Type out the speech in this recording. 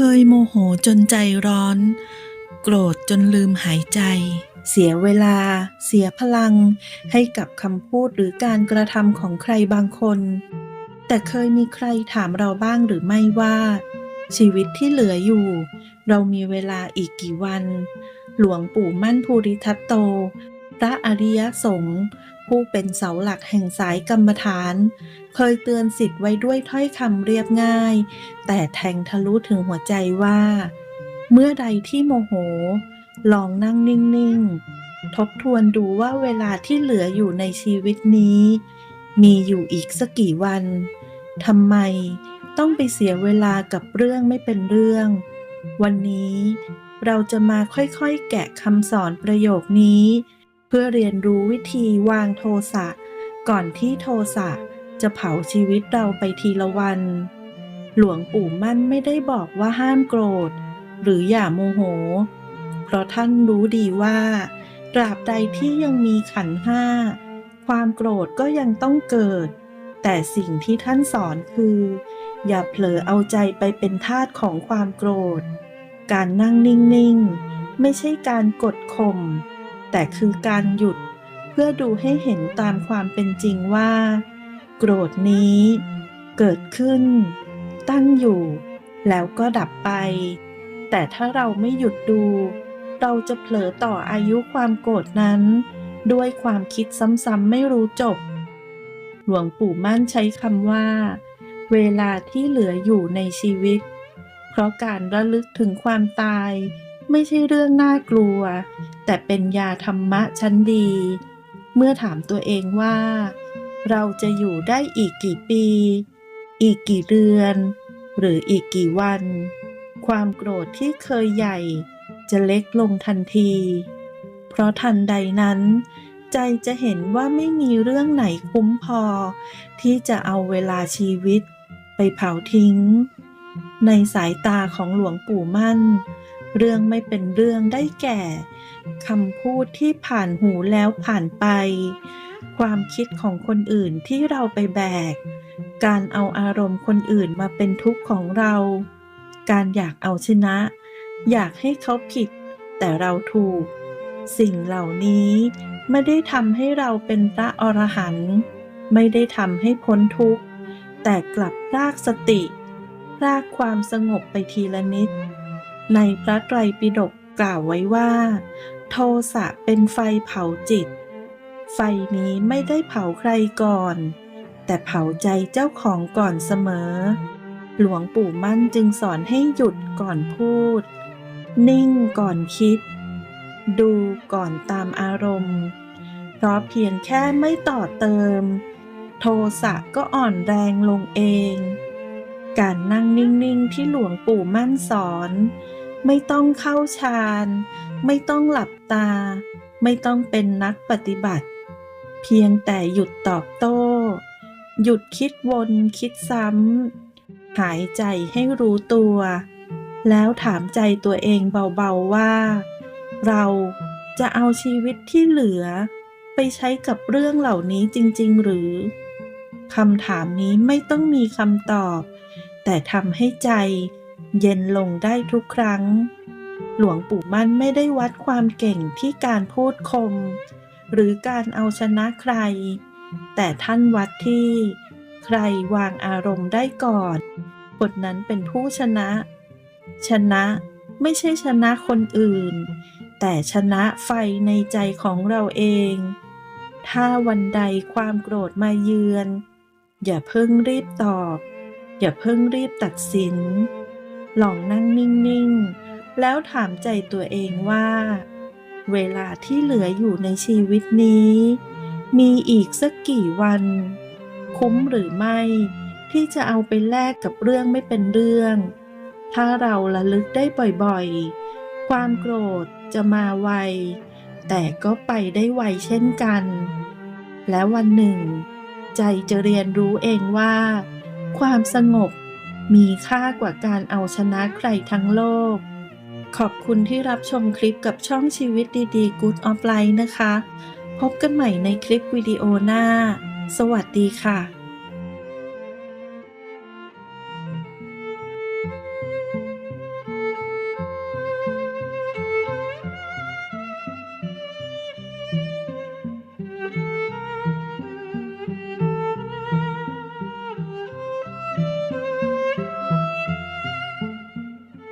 เคยโมโหจนใจร้อน โกรธจนลืมหายใจ เสียเวลา เสียพลัง ให้กับคำพูดหรือการกระทำของใครบางคน แต่เคยมีใครถามเราบ้างหรือไม่ว่า ชีวิตที่เหลืออยู่ เรามีเวลาอีกกี่วัน หลวงปู่มั่นภูริทัตโต พระอริยสงฆ์ผู้เป็นเสาหลักแห่งสายกรรมฐาน เคยเตือนสิทธิ์ไว้ด้วยถ้อยคำเรียบง่าย แต่แทงทะลุถึงหัวใจว่า เมื่อใดที่โมโห ลองนั่งนิ่ง ๆ ทบทวนดูว่าเวลาที่เหลืออยู่ในชีวิตนี้ มีอยู่อีกสักกี่วันทำไมต้องไปเสียเวลากับเรื่องไม่เป็นเรื่อง วันนี้เราจะมาค่อยๆแกะคำสอนประโยคนี้ พื่อเรียนรู้วิธีวางโทสะ ก่อนที่โทสะจะเผาชีวิตเราไปทีละวัน หลวงปู่มั่นไม่ได้บอกว่าห้ามโกรธ หรืออย่าโมโห เพราะท่านรู้ดีว่าตราบใดที่ยังมีขันห้า ความโกรธก็ยังต้องเกิด แต่สิ่งที่ท่านสอนคือ อย่าเผลอเอาใจไปเป็นทาสของความโกรธ การนั่งนิ่ง ๆ ไม่ใช่การกดข่ม แต่คือการหยุดเพื่อดูให้เห็นตามความเป็นจริงว่า โกรธนี้ เกิดขึ้น ตั้งอยู่ แล้วก็ดับไป แต่ถ้าเราไม่หยุดดู เราจะเผลอต่ออายุความโกรธนั้น ด้วยความคิดซ้ำๆไม่รู้จบ หลวงปู่มั่นใช้คำว่า เวลาที่เหลืออยู่ในชีวิต เพราะการระลึกถึงความตาย ไม่ใช่เรื่องน่ากลัว แต่เป็นยาธรรมะชั้นดี เมื่อถามตัวเองว่า เราจะอยู่ได้อีกกี่ปี อีกกี่เดือน หรืออีกกี่วัน ความโกรธที่เคยใหญ่ จะเล็กลงทันที เพราะทันใดนั้น ใจจะเห็นว่าไม่มีเรื่องไหนคุ้มพอ ที่จะเอาเวลาชีวิต ไปเผาทิ้ง ในสายตาของหลวงปู่มั่น เรื่องไม่เป็นเรื่องได้แก่คำพูดที่ผ่านหูแล้วผ่านไป ความคิดของคนอื่นที่เราไปแบก การเอาอารมณ์คนอื่นมาเป็นทุกข์ของเรา การอยากเอาชนะ อยากให้เขาผิด แต่เราถูก สิ่งเหล่านี้ไม่ได้ทำให้เราเป็นพระอรหันต์ไม่ได้ทำให้พ้นทุกข์ แต่กลับรากสติ รากความสงบไปทีละนิด ในพระไตรปิฎกกล่าวไว้ว่า โทสะเป็นไฟเผาจิต ไฟนี้ไม่ได้เผาใครก่อน แต่เผาใจเจ้าของก่อนเสมอ หลวงปู่มั่นจึงสอนให้หยุดก่อนพูด นิ่งก่อนคิด ดูก่อนตามอารมณ์ เพราะเพียงแค่ไม่ต่อเติม โทสะก็อ่อนแรงลงเอง การนั่งนิ่งๆที่หลวงปู่มั่นสอน ไม่ต้องเข้าฌาน ไม่ต้องหลับตา ไม่ต้องเป็นนักปฏิบัติ เพียงแต่หยุดตอบโต้ หยุดคิดวนคิดซ้ำ หายใจให้รู้ตัว แล้วถามใจตัวเองเบาๆว่า เราจะเอาชีวิตที่เหลือ ไปใช้กับเรื่องเหล่านี้จริง ๆ หรือคำถามนี้ไม่ต้องมีคำตอบ แต่ทำให้ใจ เย็นลงได้ทุกครั้ง หลวงปู่มั่นไม่ได้วัดความเก่งที่การพูดคม หรือการเอาชนะใคร แต่ท่านวัดที่ ใครวางอารมณ์ได้ก่อนคนนั้นเป็นผู้ชนะ ชนะไม่ใช่ชนะคนอื่น แต่ชนะไฟในใจของเราเอง ถ้าวันใดความโกรธมาเยือน อย่าเพิ่งรีบตอบ อย่าเพิ่งรีบตัดสิน ลองนั่งนิ่งๆ แล้วถามใจตัวเองว่า เวลาที่เหลืออยู่ในชีวิตนี้ มีอีกสักกี่วัน คุ้มหรือไม่ ที่จะเอาไปแลกกับเรื่องไม่เป็นเรื่อง ถ้าเราระลึกได้บ่อยๆ ความโกรธจะมาไว แต่ก็ไปได้ไวเช่นกัน และวันหนึ่ง ใจจะเรียนรู้เองว่า ความสงบ มีค่ากว่าการเอาชนะใครทั้งโลก ขอบคุณที่รับชมคลิปกับช่องชีวิตดีๆ Good of Life นะคะ พบกันใหม่ในคลิปวิดีโอหน้า สวัสดีค่ะ